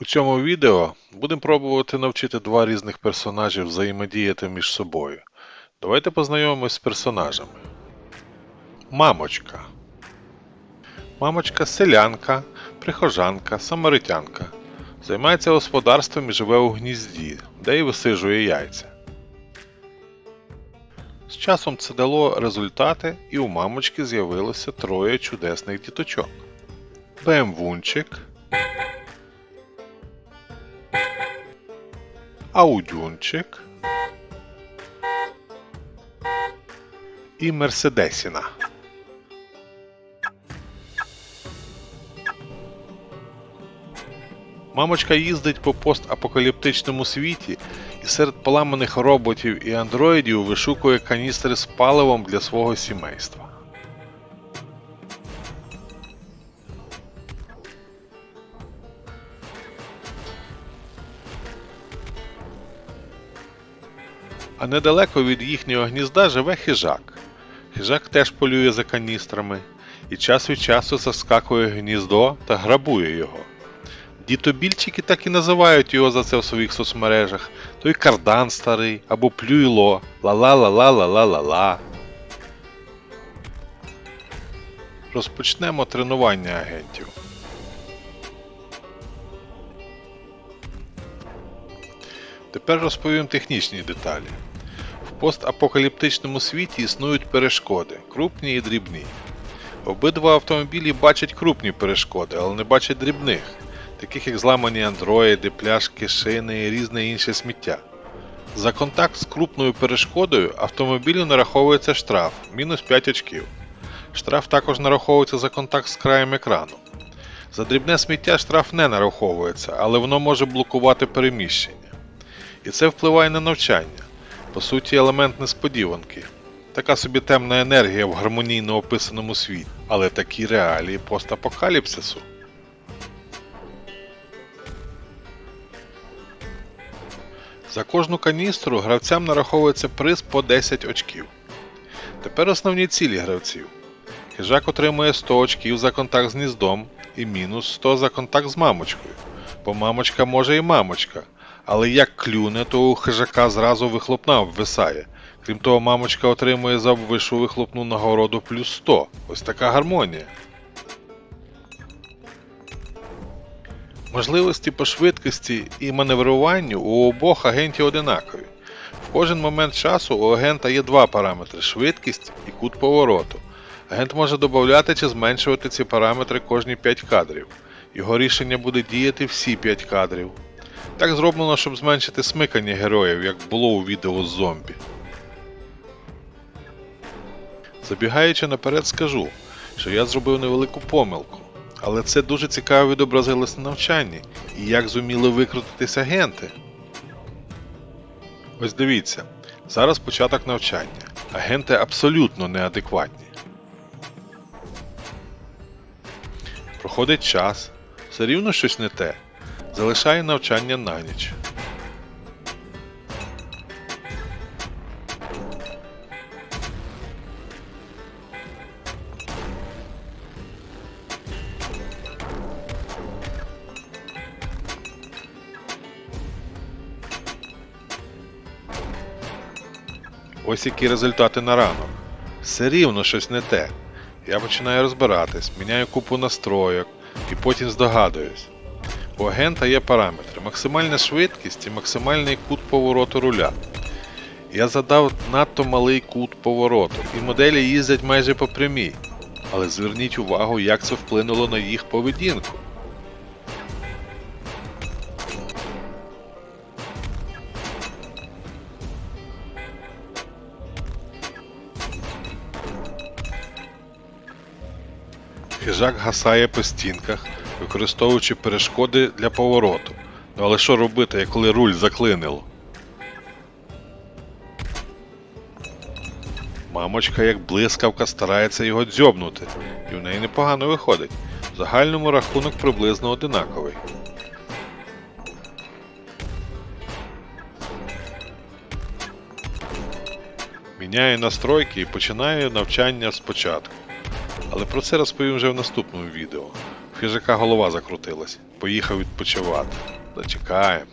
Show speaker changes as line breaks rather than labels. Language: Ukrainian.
У цьому відео будемо пробувати навчити два різних персонажів взаємодіяти між собою. Давайте познайомимось з персонажами. Мамочка. Мамочка селянка, прихожанка, самаритянка. Займається господарством і живе у гнізді, де й висижує яйця. З часом це дало результати, і у мамочки з'явилося троє чудесних діточок. БМВунчик, Аудюнчик і Мерседесіна. Мамочка їздить по постапокаліптичному світі і серед поламаних роботів і андроїдів вишукує каністри з паливом для свого сімейства. А недалеко від їхнього гнізда живе хижак. Хижак теж полює за каністрами і час від часу заскакує гніздо та грабує його. Дітобільчики так і називають його за це в своїх соцмережах. Той кардан старий або плюйло, ла-ла-ла-ла-ла-ла-ла-ла. Розпочнемо тренування агентів. Тепер розповім технічні деталі. В постапокаліптичному світі існують перешкоди, крупні і дрібні. Обидва автомобілі бачать крупні перешкоди, але не бачать дрібних, таких як зламані андроїди, пляшки, шини і різне інше сміття. За контакт з крупною перешкодою автомобілю нараховується штраф мінус 5 очків. Штраф також нараховується за контакт з краєм екрану. За дрібне сміття штраф не нараховується, але воно може блокувати переміщення. І це впливає на навчання, по суті, елемент несподіванки. Така собі темна енергія в гармонійно описаному світі, але такі реалії постапокаліпсису. За кожну каністру гравцям нараховується приз по 10 очків. Тепер основні цілі гравців. Хижак отримує 100 очків за контакт з гніздом і мінус 100 за контакт з мамочкою. Бо мамочка може і мамочка, але як клюне, то у хижака зразу вихлопна обвисає. Крім того, мамочка отримує за вишу вихлопну нагороду плюс 100. Ось така гармонія. Можливості по швидкості і маневруванню у обох агентів одинакові. В кожен момент часу у агента є два параметри швидкість і кут повороту. Агент може додати чи зменшувати ці параметри кожні 5 кадрів. Його рішення буде діяти всі 5 кадрів. Так зроблено, щоб зменшити смикання героїв, як було у відео з зомбі. Забігаючи наперед, скажу, що я зробив невелику помилку, але це дуже цікаво відобразилось на навчанні і як зуміли викрутитись агенти. Ось дивіться, зараз початок навчання. Агенти абсолютно неадекватні. Проходить час, все рівно щось не те. Залишає навчання на ніч. Ось які результати на ранок. Все рівно щось не те. Я починаю розбиратись, міняю купу настройок і потім здогадуюсь. У агента є параметри: максимальна швидкість і максимальний кут повороту руля. Я задав надто малий кут повороту, і моделі їздять майже по прямій. Але зверніть увагу, як це вплинуло на їх поведінку. Хижак гасає по стінках, використовуючи перешкоди для повороту. Ну але що робити, коли руль заклинило? Мамочка, як блискавка, старається його дзьобнути, і в неї непогано виходить. В загальному рахунок приблизно одинаковий. Міняю настройки і починаю навчання спочатку. Але про це розповім вже в наступному відео. Хижака голова закрутилась. Поїхав відпочивати. Зачекаємо.